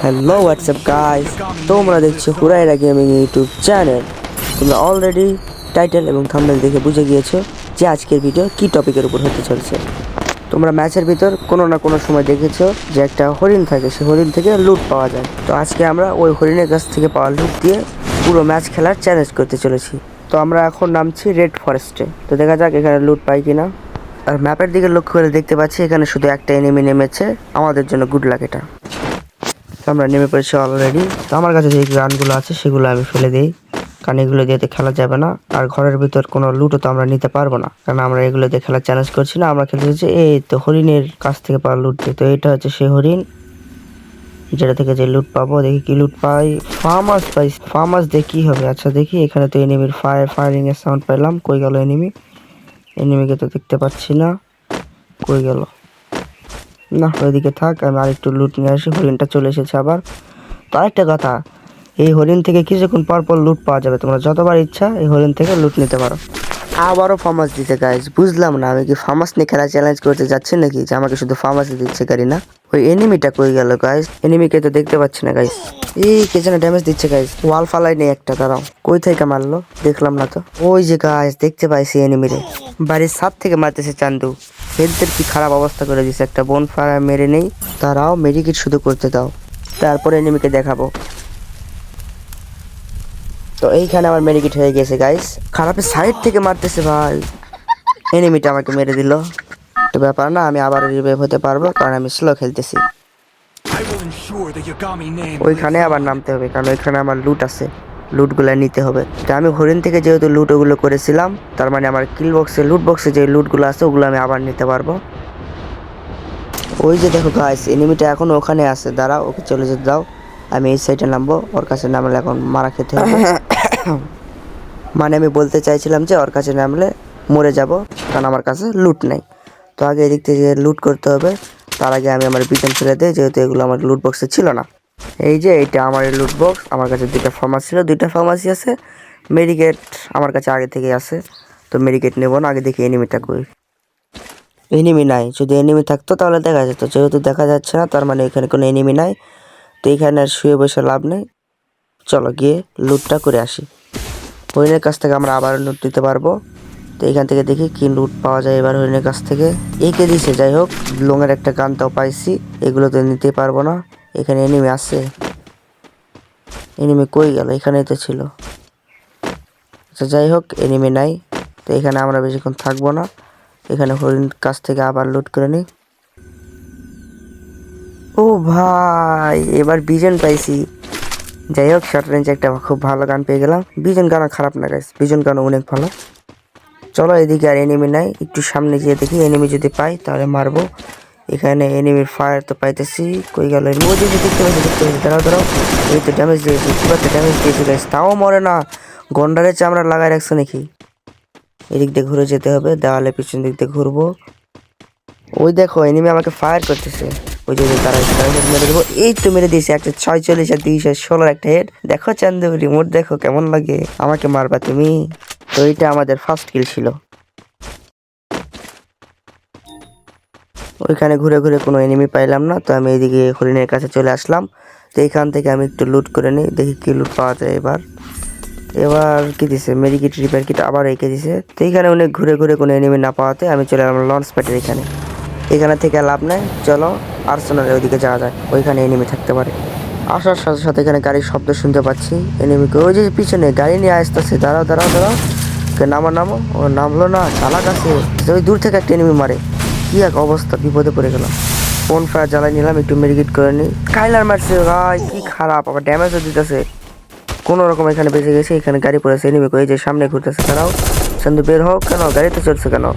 Hello WhatsApp guys তোমরা দেখছ Huraira gaming YouTube channel তোমরা অলরেডি টাইটেল এবং থাম্বনেল দেখে বুঝে গিয়েছো যে আজকের ভিডিও কি টপিকের উপর হতে চলছে। তোমরা ম্যাচের ভিতর কোনো না কোনো সময় দেখেছ যে একটা হরিণ থাকে, সেই হরিণ থেকে লুট পাওয়া যায়। তো আজকে আমরা ওই হরিণের কাছ থেকে পাওয়া লুট দিয়ে পুরো ম্যাচ খেলার চ্যালেঞ্জ করতে চলেছি। তো আমরা এখন নামছি রেড ফরেস্টে তো দেখা যাক এখানে লুট পাই কিনা। আর ম্যাপের দিকে লক্ষ্য করে দেখতে পাচ্ছি এখানে শুধু একটা এনিমি নেমেছে। আমাদের জন্য গুড লাক এটা। আমরা নেমে পড়েছি অলরেডি তো আমার কাছে যে গানগুলো আছে, সেগুলো আমি ফেলে দিই। কারণ এগুলো দিয়ে তো খেলা যাবে না। আর ঘরের ভিতর কোনো লুটও তো আমরা নিতে পারব না। কারণ আমরা এগুলো দিয়ে খেলার চ্যালেঞ্জ করছি না। আমরা খেলতে চাইছি, এই তো হরিণের কাছ থেকে পাওয়া লুট তো এটা হচ্ছে সেই হরিণ। যেটা থেকে যে লুট পাবো, দেখি কি লুট পাই। ফার্মাস পাই। ফার্মাস দিয়ে কি হবে? আচ্ছা দেখি। এখানে তো এনিমির ফায়ার ফায়ারিং এর সাউন্ড পেলাম কই গেল এনিমি এনিমিকে তো দেখতে পাচ্ছি না। কই গেল? না ওইদিকে থাক, আমি আরেকটু লুট নিয়ে আসি, হরিণটা চলে এসেছে আবার। তো আরেকটা কথা, এই হরিণ থেকে কিছুক্ষণ পর পর লুট পাওয়া যাবে, তোমরা যতবার ইচ্ছা এই হরিণ থেকে লুট নিতে পারো। আবারও ফার্মাস দিতে গাইজ বুঝলাম না, আমি কি ফার্মাস নিয়ে খেলা চ্যালেঞ্জ করতে যাচ্ছি নাকি, যে আমাকে শুধু ফার্মাসি দিচ্ছে গাড়ি, না? ওই এনিমিটা কই গেল গাইজ এনিমিকে তো দেখতে পাচ্ছি না গাইজ এই কে যেন ড্যামেজ দিচ্ছে গাইজ ওয়াল ফালাই নেই একটা, দাঁড়াও। কই থেকে মারলো? দেখলাম না তো। ওই যে গাইজ দেখতে পাইছি এনিমিরে বাড়ির সাত থেকে মারতেছে চান্দু। হেলথের কি খারাপ অবস্থা করে দিছে একটা বোন ফায়ার মেরে নেই। তারাও মেডিকেট শুধু করতে দাও। তারপর এনিমিকে দেখাবো। তো এইখানে আমার মেডিকেট হয়ে গেছে গাইস খারাপের সাইড থেকে মারতেছে ভাই। এনিমিটা আমাকে মেরে দিল। তো ব্যাপার না আমি আবার রিভাইভ হতে পারব কারণ আমি স্লো খেলতেছি। ওইখানে আবার নামতে হবে কারণ ওইখানে আমার লুট আছে। লুটগুলো নিতে হবে। তো আমি হরিণ থেকে যেহেতু লুট ওগুলো করেছিলাম, তার মানে আমার কিল বক্সে লুট বক্সে যে লুটগুলো আছে, ওগুলো আমি আবার নিতে পারব। ওই যে দেখো গাইস এনিমিটা এখন ওখানে আছে। দাঁড়াও, ওকে চলে যেতে দাও। আমি এই সাইডে নামবো, ওর কাছে নামলে এখন মারা খেতে হবে। মানে আমি বলতে চাইছিলাম যে ওর কাছে নামলে মরে যাব, কারণ আমার কাছে লুট নেই। তো আগে এদিক থেকে লুট করতে হবে। তার আগে আমি আমার বিজন ফেলে দিই, যেহেতু এগুলো আমার লুট বক্সে ছিল না। এই যে এইটা আমার লুট বক্স আমার কাছে দুইটা ফার্মাসি ছিল, দুইটা ফার্মাসি আছে। মেডিকেট আমার কাছে আগে থেকেই আছে, তো মেডিকেট নেব না, আগে দেখি এনিমিটা কই। এনিমি নাই, যদি এনিমি থাকতো তাহলে দেখা যেত, যেহেতু দেখা যাচ্ছে না, তার মানে এখানে কোনো এনিমি নাই, তো এখানে আর শুয়ে বসে লাভ নেই। চলো গিয়ে লুটটা করে আসি। হরিণের কাছ থেকে আমরা আবার লুট নিতে পারব। তো এখান থেকে দেখি কি লুট পাওয়া যায় এবার হরিণের কাছ থেকে। এঁকে দিছে, যাই হোক লোঙের একটা গানটাও পাইছি, এগুলো তো নিতে পারব না। এখানে এনিমি আছে। এনিমি কই গেল? এখানেই তো ছিল। আচ্ছা যাই হোক এনিমি নাই। তো এখানে আমরা বেশিক্ষণ থাকব না। এখানে হরিণ কাছ থেকে আবার লুট করে নিই। ও ভাই, এবার বিজন পাইছি। যাই হোক শর্ট রেঞ্জে একটা খুব ভালো গান পেয়ে গেলাম। বিজন গানও খারাপ না গাইস বিজন গানও অনেক ভালো। চলো, এদিকে আর এনিমি নাই। একটু সামনে গিয়ে দেখি। এনিমি যদি পাই, তাহলে মারবো। এখানে এনিমির ফায়ার তো পাইতেছি। কই গেল যে দেখতে পাচ্ছি দেখতে পাচ্ছি। দাঁড়াও দাঁড়াও। এই তো ড্যামেজ দিয়েছি ড্যামেজ দিয়েছি তাও মরে না। গন্ডারের চামড়া লাগাই রাখছে নাকি? এদিক দিয়ে ঘুরে যেতে হবে, দেওয়ালে পিছন দিক দিয়ে ঘুরবো। ওই দেখো এনিমি আমাকে ফায়ার করতেছে। ওই যে দাঁড়াই মেরে দেবো। এই তো মেরে দিয়েছে, একটা ছয় চল্লিশ আর আর ষোলোর একটা হেড দেখো চান্দু রিমোট দেখো কেমন লাগে। আমাকে মারবা তুমি। তো এইটা আমাদের ফার্স্ট কিল ছিল। ওইখানে ঘুরে ঘুরে কোনো এনিমি পাইলাম না, তো আমি এইদিকে হরিণের কাছে চলে আসলাম। তো এইখান থেকে আমি একটু লুট করে নিই, দেখি কী লুট পাওয়া যায় এবার। এবার কী দিছে? মেডিকিট রিপেয়ার কিট আবার রেখে দিছে। তো এইখানে অনেক ঘুরে ঘুরে কোনো এনিমি না পাওয়াতে আমি চলে এলাম লঞ্চ প্যাডের এখানে। এখানে থেকে লাভ নেই, চলো আর্সেনালের ওইদিকে যাওয়া যায় ওইখানে এনিমি থাকতে পারে। আসার সাথে সাথে এখানে গাড়ির শব্দ শুনতে পাচ্ছি এনিমিকে ওই যে পিছনে গাড়ি নিয়ে আসতেছে, দাঁড়াও দাঁড়াও দাঁড়াও। নামো নামো, ও, নামলো না, চালাক আছে। ওই দূর থেকে একটা এনিমি মারে। কি এক অবস্থা, বিপদে পড়ে গেলাম। ফোন ফায়ার জ্বালাই নিলাম, একটু মেডিকেট করে নিই। কাইলার মারছে, ভাই, কি খারাপ, আবার ড্যামেজও দিতেছে। কোনো রকম এখানে বেঁচে গেছে, এখানে গাড়ি পড়েছে এনিমি কই যে সামনে ঘুরতেছে, দাঁড়াও। চান্দু বের হোক কেন, গাড়িতে চলছে কেন?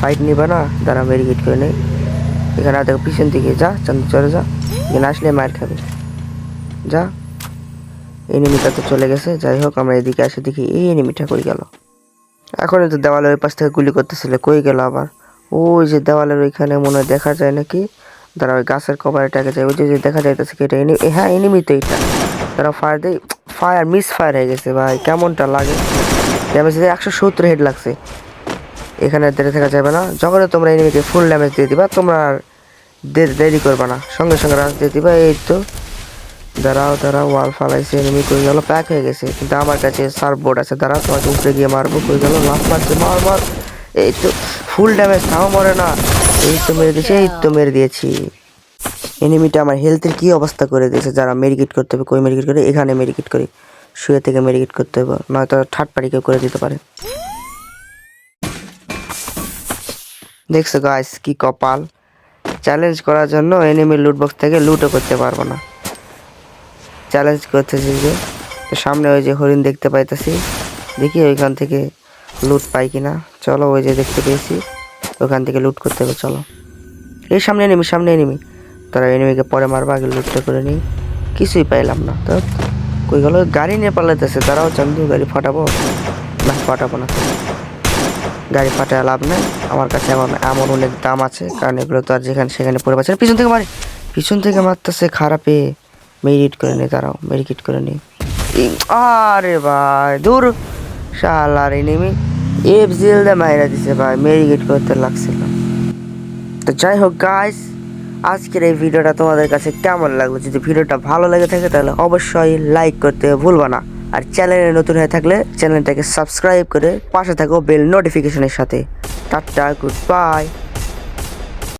ফাইট নিবে না দাঁড়া মেডিকেট করে নেই। এখানে আর দেখো পিছন দিকে, যা চান্দু চলে যা। এখানে আসলে মার খাবে। যা। এনিমিটা তো চলে গেছে, যাই হোক, আমরা এদিকে আসে দেখি, এই এনিমিটা কই গেল? এখন তো দেওয়ালের ওই পাশ থেকে গুলি করতেছিল, কই গেল আবার? ওই যে দেওয়ালের ওইখানে মনে হয় দেখা যায় নাকি? তারা ওই গাছের কভারে টাকা যায়। ওই যে দেখা যাইতেছে কি এটা এনিমি হ্যাঁ এনিমি তো এটা। তারা ফায়ার দেয় ফায়ার মিস ফায়ার হয়ে গেছে ভাই, কেমনটা লাগে? ড্যামেজ একশো সত্তর হেড লাগছে। এখানে দেরি থাকা যাবে না। যখন তোমরা এনিমিকে ফুল ড্যামেজ দিয়ে দিবা, তোমরা আর দেরি করবে না। সঙ্গে সঙ্গে রাশ দিয়ে দিবা। এই তো। দাঁড়াও দাঁড়াও ওয়াল ফালাইছে এনিমি কই গেল? প্যাক হয়ে গেছে। কিন্তু আমার কাছে সার্ভ বোর্ড আছে। দাঁড়াও, তোমাকে উপরে গিয়ে মারবো। কই গেল? লাফ মারছে মার মার এই তো ফুল ড্যামেজ তাও মরে না। এই তো মেরে দিয়েছি, এই তো মেরে দিয়েছি। এনিমিটা আমার হেলথের কি অবস্থা করে দিয়েছে? যারা মেডিকেট করতে হবে, কই মেডিকেট করে? এখানে মেডিকেট করি। শুয়ে থেকে মেডিকেট করতে হবে। নয়তো থার্ড পার্টি কেউ করে দিতে পারে। দেখছ গাইস কি কপাল। চ্যালেঞ্জ করার জন্য এনিমি লুট বক্স থেকে লুটও করতে পারব না। চ্যালেঞ্জ করতেছি যে, সামনে ওই যে হরিণ দেখতে পাইতেছি। দেখি ওইখান থেকে লুট পাই কিনা? চলো, ওই যে দেখতে পেয়েছি। ওখান থেকে লুট করতে হবে, চলো। এই সামনে এনিমি সামনে এনিমি তারা এনিমিকে পরে মারবো, আগে লুটটা করে নিই। কিছুই পাইলাম না। তো কই গেল? গাড়ি নিয়ে পালাইতেছে তারাও চান্দু, গাড়ি ফাটাবো। না ফাটাবো না। গাড়ি ফাটায় লাভ নেই। আমার কাছে এমন এমন অনেক দাম আছে, কারণ এগুলো তো আর যেখানে, সেখানে পড়ে পাচ্ছে। পিছন থেকে মারে। পিছন থেকে মারতেছে খারাপে। মেরিট করে নি তারাও মেরিকিট করে নি। ই- আরে ভাই, দূর। শালার এনিমি এফ জিল দা মাইরা দিছে ভাই মেরিগেট করতে লাগছিল। তো যাই হোক গাইস আজকের এই ভিডিওটা তোমাদের কাছে কেমন লাগল? যদি ভিডিওটা ভালো লেগে থাকে তাহলে অবশ্যই লাইক করতে ভুলবা না। আর চ্যানেলে নতুন হয়ে থাকলে চ্যানেলটাকে সাবস্ক্রাইব করে পাশে থাকো বেল নোটিফিকেশনের সাথে। Tata good bye